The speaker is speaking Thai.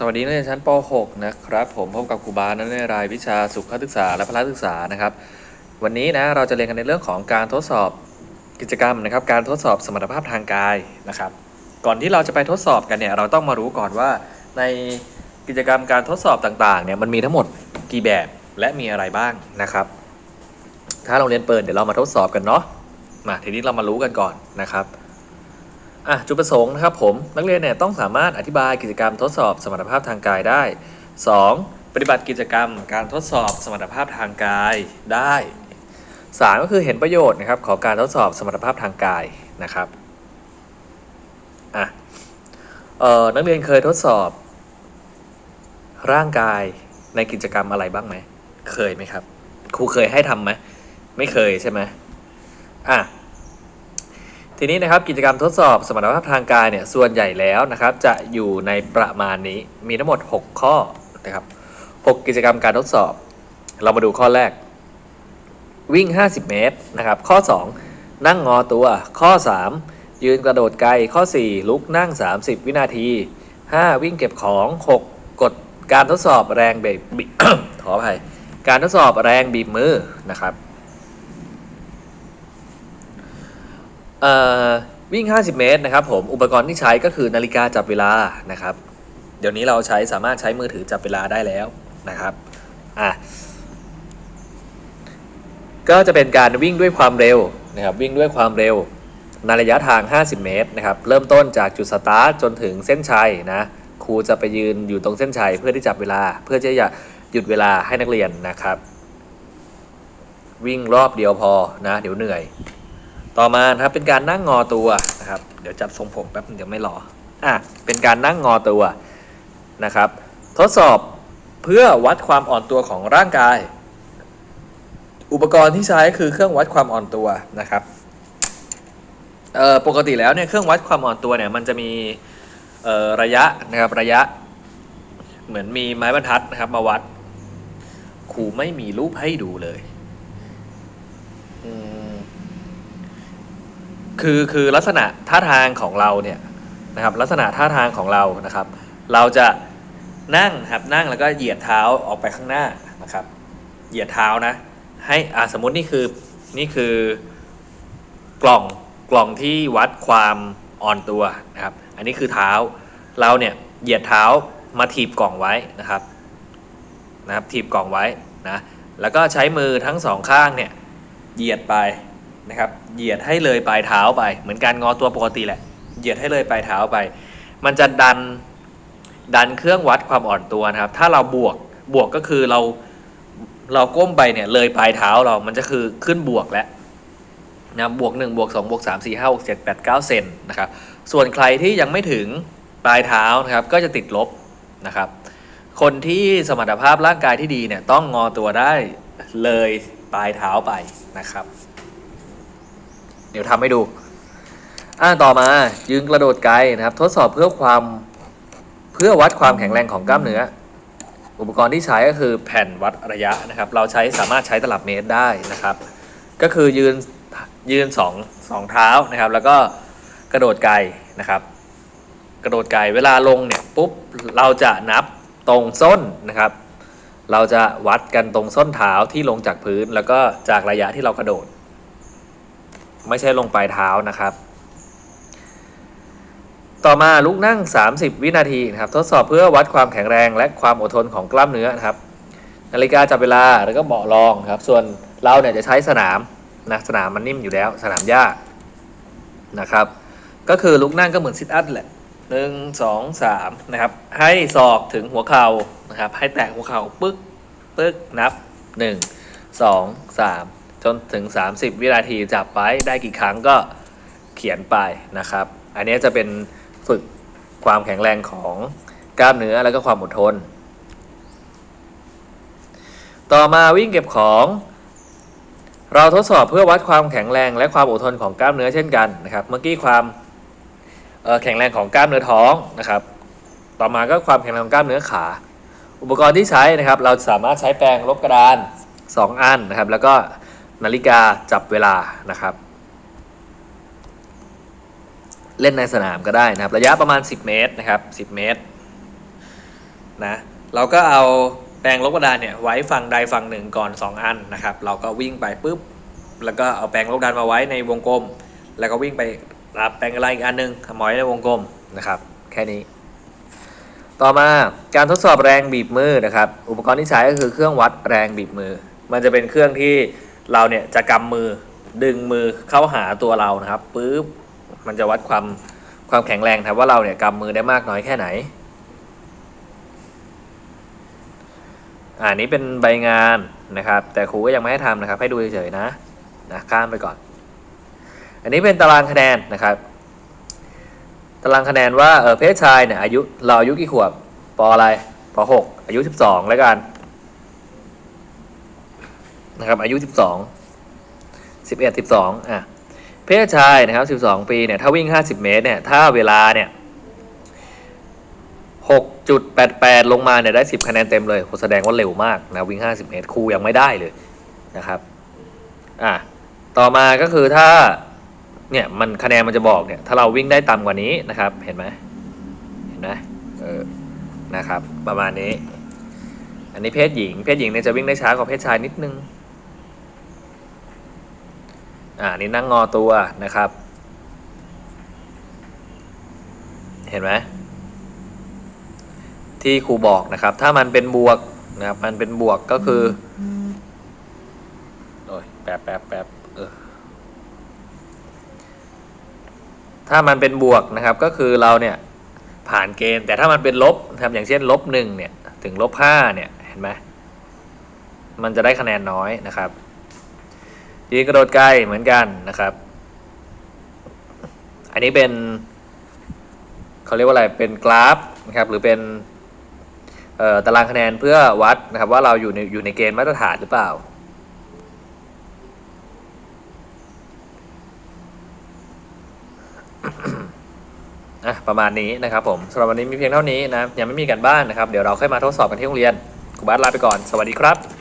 สวัสดีนักเรียนชั้นป .6 นะครับ ผมพบกับครูบานักเรียนรายวิชาสุขศึกษาและพละศึกษานะครับ วันนี้นะเราจะเรียนกันในเรื่องของการทดสอบกิจกรรมนะครับ การทดสอบสมรรถภาพทางกายนะครับ ก่อนที่เราจะไปทดสอบกันเนี่ยเราต้องมารู้ก่อนว่า ในกิจกรรมการทดสอบต่างๆเนี่ยมันมีทั้งหมดกี่แบบและมีอะไรบ้างนะครับ ถ้าโรงเรียนเปิดเดี๋ยวเรามาทดสอบกันเนาะมาทีนี้เรามารู้กันก่อนนะครับ อะจุดประสงค์นะครับผมนักเรียนเนี่ยต้องสามารถอธิบายกิจกรรมทดสอบสมรรถภาพทางกายได้ 2. ปฏิบัติกิจกรรมการทดสอบสมรรถภาพทางกายได้ 3. ก็คือเห็นประโยชน์นะครับของการทดสอบสมรรถภาพทางกายนะครับอะเอ่อนักเรียนเคยทดสอบร่างกายในกิจกรรมอะไรบ้างไหม เคยไหมครับ ครูเคยให้ทำไหม ไม่เคยใช่ไหมอะ ทีนี้นะครับกิจกรรมทดสอบสมรรถภาพทางกายเนี่ยส่วนใหญ่แล้วนะครับจะอยู่ในประมาณนี้มีทั้งหมด 6 ข้อนะครับ6กิจกรรมการทดสอบ เรามาดูข้อแรก วิ่ง 50 เมตรนะครับข้อ 2 นั่งงอตัว ข้อ 3 ยืนกระโดดไกลข้อ 4 ลุกนั่ง 30 วินาที 5 วิ่งเก็บของ 6 กดการทดสอบแรงเบรกบิขออภัยการทดสอบแรงบีบมือนะครับ เอ่อวิ่ง 50 เมตรนะครับผมอุปกรณ์ที่ใช้ก็คือนาฬิกาจับเวลานะครับ เดี๋ยวนี้เราใช้สามารถใช้มือถือจับเวลาได้แล้วนะครับอะก็จะเป็นการวิ่งด้วยความเร็วนะครับวิ่งด้วยความเร็วในระยะทาง 50 เมตรนะครับเริ่มต้นจากจุดสตาร์ทจนถึงเส้นชัยนะครูจะไปยืนอยู่ตรงเส้นชัยเพื่อที่จับเวลา เพื่อที่จะหยุดเวลาให้นักเรียนนะครับ วิ่งรอบเดียวพอนะ เดี๋ยวเหนื่อย ต่อมานะครับเป็นการนั่งงอตัวนะครับ เดี๋ยวจับทรงผมแป๊บเดี๋ยวไม่รออะเป็นการนั่งงอตัวนะครับ ทดสอบเพื่อวัดความอ่อนตัวของร่างกาย อุปกรณ์ที่ใช้คือเครื่องวัดความอ่อนตัวนะครับเอ่อปกติแล้วเนี่ยเครื่องวัดความอ่อนตัวเนี่ยมันจะมีเอ่อระยะนะครับระยะ เหมือนมีไม้บรรทัดนะครับ มาวัดครูไม่มีรูปให้ดูเลยอืม คือคือลักษณะท่าทางของเราเนี่ยนะครับลักษณะท่าทางของเรานะครับ เราจะนั่งครับนั่งแล้วก็เหยียดเท้าออกไปข้างหน้านะครับ เหยียดเท้านะ ให้อ่าสมมตินี่คือนี่คือกล่องกล่องที่วัดความอ่อนตัวนะครับ อันนี้คือเท้าเราเนี่ยเหยียดเท้ามาถีบกล่องไว้นะครับนะครับถีบกล่องไว้นะแล้วก็ใช้มือทั้งสองข้างเนี่ยเหยียดไป นะครับเหยียดให้เลยปลายเท้าไป เหมือนการงอตัวปกติแหละ เหยียดให้เลยปลายเท้าไป มันจะดันดันเครื่องวัดความอ่อนตัวนะครับ ถ้าเราบวกบวกก็คือเราเราก้มไปเนี่ยเลยปลายเท้าเรา มันจะคือขึ้นบวกแล้วนะบวก1บวก2บวก3 4 5 6 7 8 9 เซนนะครับ ส่วนใครที่ยังไม่ถึงปลายเท้านะครับ ก็จะติดลบนะครับ คนที่สมรรถภาพร่างกายที่ดีเนี่ยต้องงอตัวได้เลยปลายเท้าไปนะครับ ดี๋ยวทำให้ดู อ่าต่อมา ยืนกระโดดไกลนะครับ ทดสอบเพื่อความเพื่อวัดความแข็งแรงของกล้ามเนื้อ อุปกรณ์ที่ใช้ก็คือแผ่นวัดระยะนะครับ เราใช้สามารถใช้ตลับเมตรได้นะครับ ก็คือยืนยืนสองสองเท้านะครับ แล้วก็กระโดดไกลนะครับ กระโดดไกลเวลาลงเนี่ยปุ๊บเราจะนับตรงส้นนะครับ เราจะวัดกันตรงส้นเท้าที่ลงจากพื้น แล้วก็จากระยะที่เรากระโดด ไม่ใช่ลงปลายเท้านะครับ ต่อมาลุกนั่ง 30 วินาทีนะครับ ทดสอบเพื่อวัดความแข็งแรงและความอดทนของกล้ามเนื้อนะครับ นาฬิกาจับเวลาแล้วก็เบาะรองครับ ส่วนเราเนี่ยจะใช้สนามนะสนามมันนิ่มอยู่แล้วสนามหญ้านะครับ ก็คือลุกนั่งก็เหมือนซิทอัพแหละหนึ่งสองสามนะครับ ให้ศอกถึงหัวเข่านะครับ ให้แตะหัวเข่าปึ๊กปึ๊กนับหนึ่งสองสาม จนถึง 30 วินาทีจับไปได้กี่ครั้งก็เขียนไปนะครับ อันนี้จะเป็นฝึกความแข็งแรงของกล้ามเนื้อแล้วก็ความอดทน ต่อมาวิ่งเก็บของ เราทดสอบเพื่อวัดความแข็งแรงและความอดทนของกล้ามเนื้อเช่นกันนะครับ เมื่อกี้ความแข็งแรงของกล้ามเนื้อท้องนะครับ ต่อมาก็ความแข็งแรงของกล้ามเนื้อขา อุปกรณ์ที่ใช้นะครับ เราสามารถใช้แปรงลบกระดาน 2 อันนะครับ แล้วก็ นาฬิกาจับเวลานะครับ เล่นในสนามก็ได้นะครับ ระยะประมาณ 10 เมตรนะครับ 10 เมตรนะเราก็เอาแปรงลบกระดานเนี่ยไว้ฝั่งใดฝั่งหนึ่งก่อน 2 อันนะครับ เราก็วิ่งไปปุ๊บแล้วก็เอาแปรงลบกระดานมาไว้ในวงกลม แล้วก็วิ่งไปรับแปรงอะไรอีกอันหนึงหมอยในวงกลมนะครับ แค่นี้ ต่อมาการทดสอบแรงบีบมือนะครับ อุปกรณ์ที่ใช้ก็คือเครื่องวัดแรงบีบมือ มันจะเป็นเครื่องที่ เราเนี่ยจะกำมือดึงมือเข้าหาตัวเรานะครับปุ๊บมันจะวัดความความแข็งแรงครับว่าเราเนี่ยกำมือได้มากน้อยแค่ไหนอ่านี้เป็นใบงานนะครับ แต่ครูก็ยังไม่ให้ทำนะครับ ให้ดูเฉยๆนะนะข้ามไปก่อน อันนี้เป็นตารางคะแนนนะครับ ตารางคะแนนว่าเออเพศชายเนี่ยอายุเราอายุกี่ขวบปออะไรปหกอายุสิบสองแล้วกัน นะครับอายุสิบสองสิบเอ็ดสิบสองอะเพศชายนะครับสิบสองปีเนี่ยถ้าวิ่งห้าสิบเมตรเนี่ยถ้าเวลาเนี่ยหกจุดแปดแปดลงมาเนี่ยได้สิคะแนนเต็มเลยแสดงว่าเร็วมากนะวิ่งห้าสิบเมตรครูยังไม่ได้เลยนะครับอะต่อมาก็คือถ้าเนี่ยมันคะแนนมันจะบอกเนี่ยถ้าเราวิ่งได้ต่ำกว่านี้นะครับเห็นไหมเห็นไหมเออนะครับประมาณนี้ อันนี้เพศหญิง เพศหญิงเนี่ยจะวิ่งได้ช้ากว่าเพศชายนิดนึง อ่านี่นั่งงอตัวนะครับ เห็นไหมที่ครูบอกนะครับ ถ้ามันเป็นบวกนะครับ มันเป็นบวกก็คือโอ้ยแป๊บแป๊บแป๊บเออถ้ามันเป็นบวกนะครับก็คือเราเนี่ยผ่านเกณฑ์ แต่ถ้ามันเป็นลบนะครับอย่างเช่นลบหนึ่งเนี่ยถึงลบห้าเนี่ยเห็นไหมมันจะได้คะแนนน้อยนะครับ ยืนกระโดดไกลเหมือนกันนะครับ อันนี้เป็นเขาเรียกว่าอะไรเป็นกราฟนะครับหรือเป็นตารางคะแนนเพื่อวัดนะครับว่าเราอยู่ในอยู่ในเกณฑ์มาตรฐานหรือเปล่าอะประมาณนี้นะครับผมสำหรับวันนี้มีเพียงเท่านี้นะยังไม่มีกันบ้านนะครับ เดี๋ยวเราค่อยมาทดสอบกันที่โรงเรียนครูบาสลาไปก่อน สวัสดีครับ